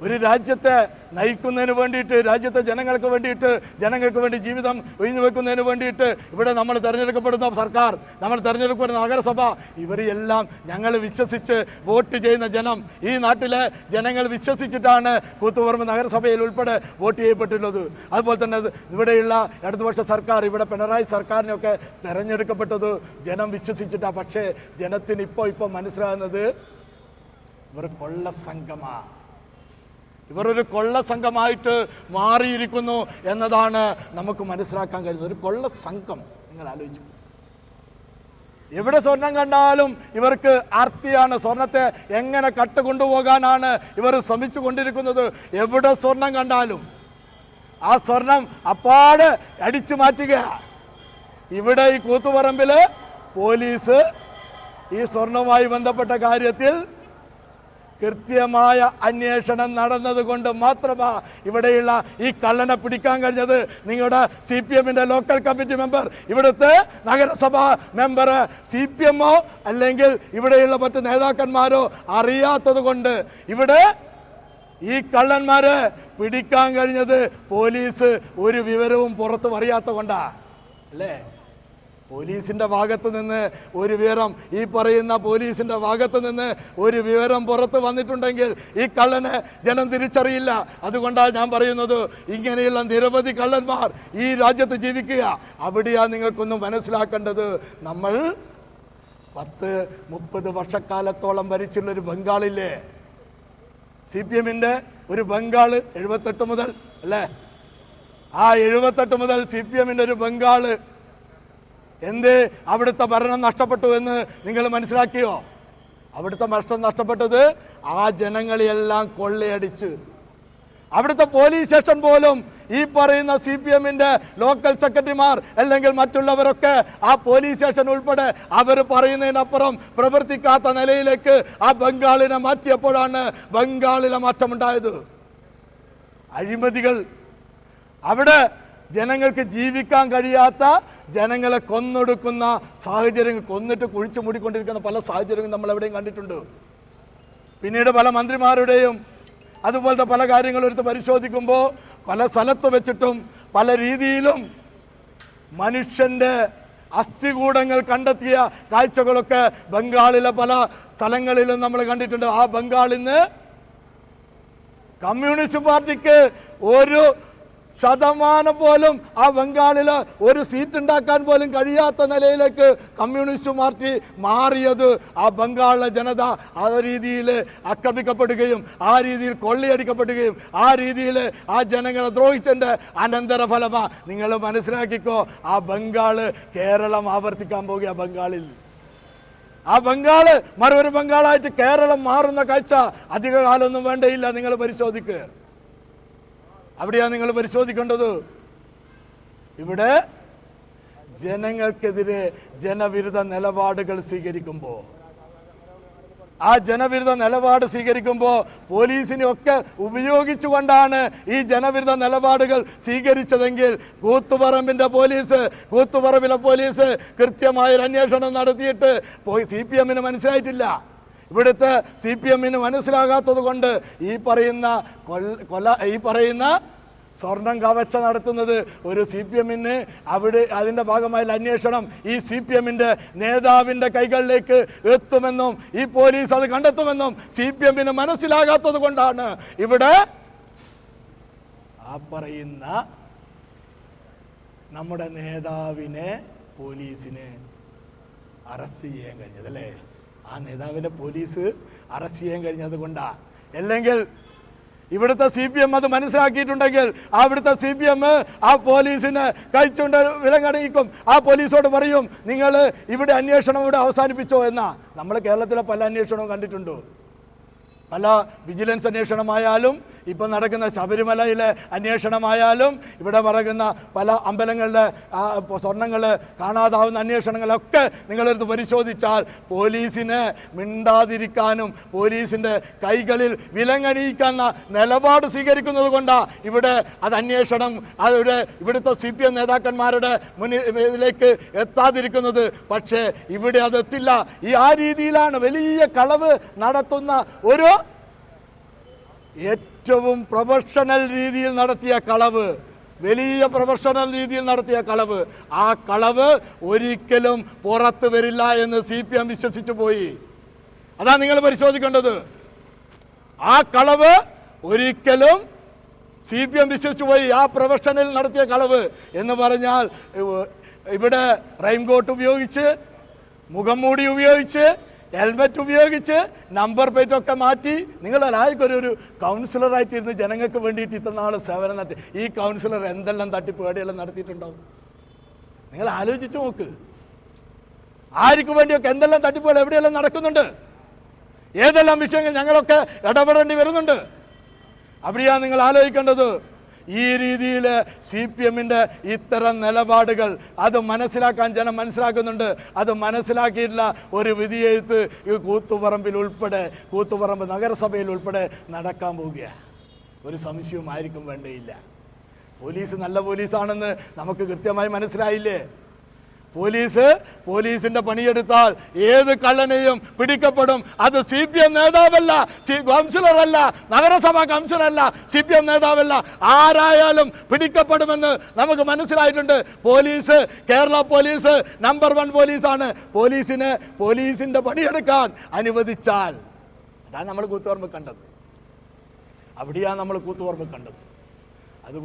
ഒരു രാജ്യത്തെ നയിക്കുന്നതിന് വേണ്ടിയിട്ട് രാജ്യത്തെ ജനങ്ങൾക്ക് വേണ്ടിയിട്ട് ജനങ്ങൾക്ക് വേണ്ടി ജീവിതം ഒഴിഞ്ഞു വെക്കുന്നതിന് വേണ്ടിയിട്ട് ഇവിടെ നമ്മൾ തിരഞ്ഞെടുക്കപ്പെടുന്ന സർക്കാർ നമ്മൾ തിരഞ്ഞെടുക്കപ്പെടുന്ന നഗരസഭ ഇവരെല്ലാം ഞങ്ങൾ വിശ്വസിച്ച് വോട്ട് ചെയ്യുന്ന ജനം. ഈ നാട്ടിലെ ജനങ്ങൾ വിശ്വസിച്ചിട്ടാണ് കൂത്തുപറമ്പ് നഗരസഭയിൽ ഉൾപ്പെടെ വോട്ട് ചെയ്യപ്പെട്ടുള്ളത് അതുപോലെ തന്നെ ഇവിടെയുള്ള ഇടതുപക്ഷ സർക്കാർ ഇവിടെ പിണറായി സർക്കാരിനൊക്കെ തിരഞ്ഞെടുക്കപ്പെട്ടത് ജനം വിശ്വസിച്ചിട്ടാണ് പക്ഷേ ജനത്തിന് ഇപ്പോൾ ഇപ്പോൾ മനസ്സിലാകുന്നത് ഇവർ കൊള്ള സംഘമാ. ഇവർ ഒരു കൊള്ള സംഘമായിട്ട് മാറിയിരിക്കുന്നു എന്നതാണ് നമുക്ക് മനസ്സിലാക്കാൻ കഴിയുന്നത്. ഒരു കൊള്ള സംഘം നിങ്ങൾ ആലോചിച്ചു എവിടെ സ്വർണം കണ്ടാലും ഇവർക്ക് ആർത്തിയാണ്. സ്വർണത്തെ എങ്ങനെ കട്ട് കൊണ്ടുപോകാനാണ് ഇവർ ശ്രമിച്ചു കൊണ്ടിരിക്കുന്നത്? എവിടെ സ്വർണം കണ്ടാലും. ആ സ്വർണം അപ്പാട് അടിച്ചു മാറ്റുക. ഇവിടെ ഈ കൂത്തുപറമ്പിൽ പോലീസ് ഈ സ്വർണവുമായി ബന്ധപ്പെട്ട കാര്യത്തിൽ കൃത്യമായ അന്വേഷണം നടന്നതുകൊണ്ട് മാത്രമാ ഇവിടെയുള്ള ഈ കള്ളനെ പിടിക്കാൻ കഴിഞ്ഞത്. നിങ്ങളുടെ സി പി എമ്മിന്റെ ലോക്കൽ കമ്മിറ്റി മെമ്പർ ഇവിടുത്തെ നഗരസഭാ മെമ്പർ സി പി എമ്മോ അല്ലെങ്കിൽ ഇവിടെയുള്ള മറ്റ് നേതാക്കന്മാരോ അറിയാത്തത് കൊണ്ട് ഇവിടെ ഈ കള്ളന്മാരെ പിടിക്കാൻ കഴിഞ്ഞത് പോലീസ് ഒരു വിവരവും പുറത്തു പറയാത്ത കൊണ്ടാ അല്ലേ? പോലീസിന്റെ ഭാഗത്ത് നിന്ന് ഒരു വിവരം ഈ പറയുന്ന പോലീസിന്റെ ഭാഗത്ത് നിന്ന് ഒരു വിവരം പുറത്ത് വന്നിട്ടുണ്ടെങ്കിൽ ഈ കള്ളനെ ജനം തിരിച്ചറിയില്ല. അതുകൊണ്ടാണ് ഞാൻ പറയുന്നത് ഇങ്ങനെയുള്ള നിരവധി കള്ളന്മാർ ഈ രാജ്യത്ത് ജീവിക്കുക. അവിടെയാ നിങ്ങൾക്കൊന്നും മനസ്സിലാക്കേണ്ടത്. നമ്മൾ പത്ത് മുപ്പത് വർഷക്കാലത്തോളം ഭരിച്ചുള്ളൊരു ബംഗാളില്ലേ? സി പി എമ്മിന്റെ ഒരു ബംഗാൾ എഴുപത്തെട്ട് മുതൽ അല്ലേ? ആ എഴുപത്തെട്ട് മുതൽ സി പി എമ്മിന്റെ ഒരു ബംഗാൾ എന്ത്? അവിടുത്തെ ഭരണം നഷ്ടപ്പെട്ടു എന്ന് നിങ്ങൾ മനസ്സിലാക്കിയോ? അവിടുത്തെ ഭക്ഷണം നഷ്ടപ്പെട്ടത് ആ ജനങ്ങളെയെല്ലാം കൊള്ളയടിച്ച്. അവിടുത്തെ പോലീസ് സ്റ്റേഷൻ പോലും ഈ പറയുന്ന സി പി എമ്മിന്റെ ലോക്കൽ സെക്രട്ടറിമാർ അല്ലെങ്കിൽ മറ്റുള്ളവരൊക്കെ ആ പോലീസ് സ്റ്റേഷൻ ഉൾപ്പെടെ അവർ പറയുന്നതിനപ്പുറം പ്രവർത്തിക്കാത്ത നിലയിലേക്ക് ആ ബംഗാളിനെ മാറ്റിയപ്പോഴാണ് ബംഗാളിലെ മാറ്റമുണ്ടായത്. അഴിമതികൾ. അവിടെ ജനങ്ങൾക്ക് ജീവിക്കാൻ കഴിയാത്ത ജനങ്ങളെ കൊന്നൊടുക്കുന്ന സാഹചര്യങ്ങൾ കൊന്നിട്ട് കുഴിച്ചു മൂടിക്കൊണ്ടിരിക്കുന്ന പല സാഹചര്യങ്ങളും നമ്മൾ എവിടെയും കണ്ടിട്ടുണ്ട്. പിന്നീട് പല മന്ത്രിമാരുടെയും അതുപോലത്തെ പല കാര്യങ്ങളും എടുത്ത് പരിശോധിക്കുമ്പോൾ പല സ്ഥലത്ത് വെച്ചിട്ടും പല രീതിയിലും മനുഷ്യന്റെ അസ്ഥികൂടങ്ങൾ കണ്ടെത്തിയ കാഴ്ചകളൊക്കെ ബംഗാളിലെ പല സ്ഥലങ്ങളിലും നമ്മൾ കണ്ടിട്ടുണ്ട്. ആ ബംഗാളിൽ നിന്ന് കമ്മ്യൂണിസ്റ്റ് പാർട്ടിക്ക് ഒരു ശതമാനം പോലും ആ ബംഗാളിൽ ഒരു സീറ്റ് ഉണ്ടാക്കാൻ പോലും കഴിയാത്ത നിലയിലേക്ക് കമ്മ്യൂണിസ്റ്റ് പാർട്ടി മാറിയത്. ആ ബംഗാളിലെ ജനത ആ രീതിയിൽ ആക്രമിക്കപ്പെടുകയും ആ രീതിയിൽ കൊള്ളയടിക്കപ്പെടുകയും ആ രീതിയിൽ ആ ജനങ്ങളെ ദ്രോഹിച്ചതിന്റെ അനന്തരഫലമാ നിങ്ങൾ മനസ്സിലാക്കിക്കോ ആ ബംഗാൾ കേരളം ആവർത്തിക്കാൻ പോകുക ബംഗാളിൽ. ആ ബംഗാൾ മറൊരു ബംഗാളായിട്ട് കേരളം മാറുന്ന കാഴ്ച അധികകാലമൊന്നും വേണ്ടയില്ല നിങ്ങൾ പരിശോധിക്ക്. അവിടെയാണ് നിങ്ങൾ പരിശോധിക്കേണ്ടത്. ഇവിടെ ജനങ്ങൾക്കെതിരെ ജനവിരുദ്ധ നിലപാടുകൾ സ്വീകരിക്കുമ്പോൾ ആ ജനവിരുദ്ധ നിലപാട് സ്വീകരിക്കുമ്പോൾ പോലീസിനെയൊക്കെ ഉപയോഗിച്ചുകൊണ്ടാണ് ഈ ജനവിരുദ്ധ നിലപാടുകൾ സ്വീകരിച്ചതെങ്കിൽ കൂത്തുപറമ്പിന്റെ പോലീസ് കൂത്തുപറമ്പിലെ പോലീസ് കൃത്യമായൊരു അന്വേഷണം നടത്തിയിട്ട് പോയി സി പി എമ്മിന് മനസ്സിലായിട്ടില്ല. ഇവിടുത്തെ സി പി എമ്മിന് മനസ്സിലാകാത്തത് കൊണ്ട് ഈ പറയുന്ന കൊല ഈ പറയുന്ന സ്വർണം കവച്ച നടത്തുന്നത് ഒരു സി പി എമ്മിന് അവിടെ അതിന്റെ ഭാഗമായുള്ള അന്വേഷണം ഈ സി പി എമ്മിന്റെ നേതാവിന്റെ കൈകളിലേക്ക് എത്തുമെന്നും ഈ പോലീസ് അത് കണ്ടെത്തുമെന്നും സി പി എമ്മിന് മനസ്സിലാകാത്തത് കൊണ്ടാണ് ഇവിടെ ആ പറയുന്ന നമ്മുടെ നേതാവിനെ പോലീസിന് അറസ്റ്റ് ചെയ്യാൻ കഴിഞ്ഞത് അല്ലേ? ആ നേതാവിനെ പോലീസ് അറസ്റ്റ് ചെയ്യാൻ കഴിഞ്ഞത് കൊണ്ടാ. അല്ലെങ്കിൽ ഇവിടുത്തെ സി പി എം അത് മനസ്സിലാക്കിയിട്ടുണ്ടെങ്കിൽ അവിടുത്തെ സി പി എം ആ പോലീസിന് കഴിച്ചുകൊണ്ട് വിലങ്ങണിയിക്കും ആ പോലീസോട് പറയും നിങ്ങൾ ഇവിടെ അന്വേഷണം ഇവിടെ അവസാനിപ്പിച്ചോ എന്നാ. നമ്മൾ കേരളത്തിലെ പല അന്വേഷണവും കണ്ടിട്ടുണ്ട്. പല വിജിലൻസ് അന്വേഷണമായാലും ഇപ്പം നടക്കുന്ന ശബരിമലയിലെ അന്വേഷണമായാലും ഇവിടെ പറയുന്ന പല അമ്പലങ്ങളുടെ സ്വർണങ്ങൾ കാണാതാവുന്ന അന്വേഷണങ്ങളൊക്കെ നിങ്ങളെടുത്ത് പരിശോധിച്ചാൽ പോലീസിനെ മിണ്ടാതിരിക്കാനും പോലീസിന്റെ കൈകളിൽ വിലങ്ങണിയിക്കുന്ന നിലപാട് സ്വീകരിക്കുന്നത് കൊണ്ടാണ് ഇവിടെ അത് അന്വേഷണം അവിടെ ഇവിടുത്തെ സി പി എം നേതാക്കന്മാരുടെ മുന്നിലേക്ക് എത്താതിരിക്കുന്നത്. പക്ഷേ ഇവിടെ അതെത്തില്ല. ഈ ആ രീതിയിലാണ് വലിയ കളവ് നടത്തുന്ന ഒരു ഏറ്റവും പ്രൊഫഷണൽ രീതിയിൽ നടത്തിയ കളവ് വലിയ പ്രൊഫഷണൽ രീതിയിൽ നടത്തിയ കളവ്. ആ കളവ് ഒരിക്കലും പുറത്തു വരില്ല എന്ന് സി പി എം വിശ്വസിച്ചു പോയി. അതാ നിങ്ങൾ പരിശോധിക്കേണ്ടത്. ആ കളവ് ഒരിക്കലും സി പി എം വിശ്വസിച്ചു പോയി. ആ പ്രൊഫഷനിൽ നടത്തിയ കളവ് എന്ന് പറഞ്ഞാൽ ഇവ- ഇവിടെ റെയിൻകോട്ട് ഉപയോഗിച്ച് മുഖം മൂടി ഉപയോഗിച്ച് ഹെൽമെറ്റ് ഉപയോഗിച്ച് നമ്പർ പ്ലേറ്റ് ഒക്കെ മാറ്റി നിങ്ങൾ ആയിക്കൊരു ഒരു കൗൺസിലറായിട്ടിരുന്ന് ജനങ്ങൾക്ക് വേണ്ടിയിട്ട് ഇത്ര നാൾ സേവനം നടത്തി. ഈ കൗൺസിലർ എന്തെല്ലാം തട്ടിപ്പ് ഏടെയെല്ലാം നടത്തിയിട്ടുണ്ടാവും? നിങ്ങൾ ആലോചിച്ച് നോക്ക്. ആർക്ക് വേണ്ടിയൊക്കെ എന്തെല്ലാം തട്ടിപ്പുകൾ എവിടെയെല്ലാം നടക്കുന്നുണ്ട്? ഏതെല്ലാം വിഷയങ്ങൾ ഞങ്ങളൊക്കെ ഇടപെടേണ്ടി വരുന്നുണ്ട്? അവിടെയാണ് നിങ്ങൾ ആലോചിക്കേണ്ടത്. ഈ രീതിയിൽ സി പി എമ്മിന്റെ ഇത്തരം നിലപാടുകൾ അത് മനസ്സിലാക്കാൻ ജനം മനസ്സിലാക്കുന്നുണ്ട്. അത് മനസ്സിലാക്കിയിട്ടുള്ള ഒരു വിധിയെഴുത്ത് ഈ കൂത്തുപറമ്പിൽ ഉൾപ്പെടെ കൂത്തുപറമ്പ് നഗരസഭയിൽ ഉൾപ്പെടെ നടക്കാൻ പോവുകയാണ് ഒരു സംശയവും ആയിരിക്കും വേണ്ടയില്ല പോലീസ് നല്ല പോലീസാണെന്ന് നമുക്ക് കൃത്യമായി മനസ്സിലായില്ലേ? പോലീസ് പോലീസിന്റെ പണിയെടുത്താൽ ഏത് കള്ളനെയും പിടിക്കപ്പെടും. അത് സി പി എം നേതാവല്ല സി കൗൺസിലറല്ല നഗരസഭാ കൗൺസിലറല്ല സി പി എം നേതാവല്ല. ആരായാലും പിടിക്കപ്പെടുമെന്ന് നമുക്ക് മനസ്സിലായിട്ടുണ്ട്. Police Kerala police number one പോലീസാണ്. പോലീസിന് പോലീസിന്റെ പണിയെടുക്കാൻ അനുവദിച്ചാൽ അതാണ് നമ്മൾ കൂത്തുപറമ്പ് കണ്ടത്. അവിടെയാണ് നമ്മൾ കൂത്തുപറമ്പ് കണ്ടത്.